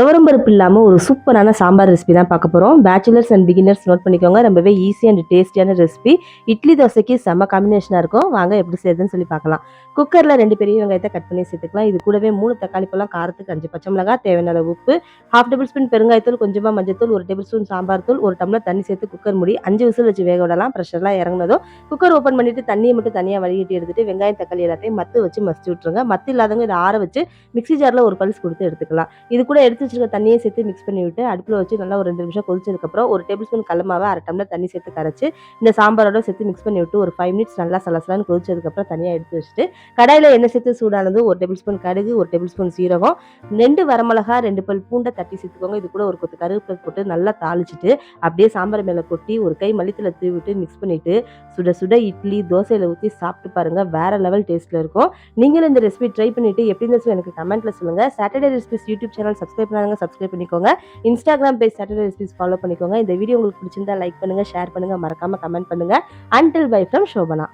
துவரம்பருப்பு இல்லாமல் ஒரு சூப்பரான சாம்பார் ரெசிபி தான் பார்க்க போகிறோம் பேச்சுலர்ஸ் அண்ட் பிகினர்ஸ் நோட் பண்ணிக்கோங்க. ரொம்பவே ஈஸி அண்ட் டேஸ்டியான ரெசிபி இட்லி தோசைக்கு செம்ம காம்பினேஷனாக இருக்கும். வாங்க எப்படி செய்யுதுன்னு சொல்லி பார்க்கலாம். குக்கரில் ரெண்டு பெரிய வெங்காயத்தை கட் பண்ணி சேர்த்துக்கலாம். இது கூடவே மூணு தக்காளி பழம் காரத்துக்கு அஞ்சு பச்சை மிளகாய் தேவையான உப்பு ஹாஃப் டேபிள் ஸ்பூன் பெருங்காயத்தூள் கொஞ்சமாக மஞ்சத்தூள் ஒரு டேபிள் ஸ்பூன் சாம்பார் தூள் ஒரு டம்ளர் தண்ணி சேர்த்து குக்கர் மூடி அஞ்சு விசில் வச்சு வேக விடலாம். ப்ரெஷர்லாம் இறங்கினதும் குக்கர் ஓப்பன் பண்ணிட்டு தண்ணியை மட்டும் தனியாக வடிகட்டி எடுத்துட்டு வெங்காயம் தக்காளி எல்லாத்தையும் மத்து வச்சு மசிச்சு விட்ருங்க மத்து இல்லாதவங்க இதை ஆற வச்சு மிக்ஸி ஜாரில் ஒரு பல்ஸ் கொடுத்து எடுத்துக்கலாம். இது கூட எடுத்து வச்சிருக்க தண்ணியை சேர்த்து மிக்ஸ் பண்ணி விட்டு அடுப்பில் வச்சு நல்லா ஒரு ரெண்டு நிமிஷம் கொதிச்சதுக்கப்புறம் ஒரு டேபிள் ஸ்பூன் கலமாவை அரை டம்ளர் தண்ணி சேர்த்து கரைச்சி இந்த சாம்பாரோட சேர்த்து மிக்ஸ் பண்ணி விட்டு ஒரு ஃபைவ் மினிட்ஸ் நல்லா சலசலான்னு கொதிச்சதுக்கப்புறம் தனியாக எடுத்து வச்சுட்டு கடாயில் எண்ணெய் சேர்த்து சூடானது ஒரு டேபிள் ஸ்பூன் கடுகு ஒரு டேபிள் ஸ்பூன் சீரகம் ரெண்டு வரமிளகா ரெண்டு பல் பூண்டை தட்டி சேர்த்துக்கோங்க. இது கூட ஒரு கொத்து கருவேப்பிலை போட்டு நல்லா தாளிச்சிட்டு அப்படியே சாம்பார் மேலே கொட்டி ஒரு கை மல்லித்தில் தூவி விட்டு மிக்ஸ் பண்ணிட்டு சுட சுட இட்லி தோசையில் ஊற்றி சாப்பிட்டு பாருங்க. வேற லெவல் டேஸ்ட்டில் இருக்கும். நீங்களும் இந்த ரெசிபி ட்ரை பண்ணிவிட்டு எப்படி இருந்துச்சு எனக்கு கமெண்ட்டில் சொல்லுங்க. Saturday recipes YouTube channel subscribe பண்ணாங்க சப்ஸ்கிரைப் பண்ணிக்கோங்க. Instagram page Saturday recipes follow பண்ணிக்கோங்க. இந்த வீடியோ உங்களுக்கு பிடிச்சிருந்தா லைக் பண்ணுங்க ஷேர் பண்ணுங்க. மறக்காமல் கமெண்ட் பண்ணுங்க. Until by from Shobana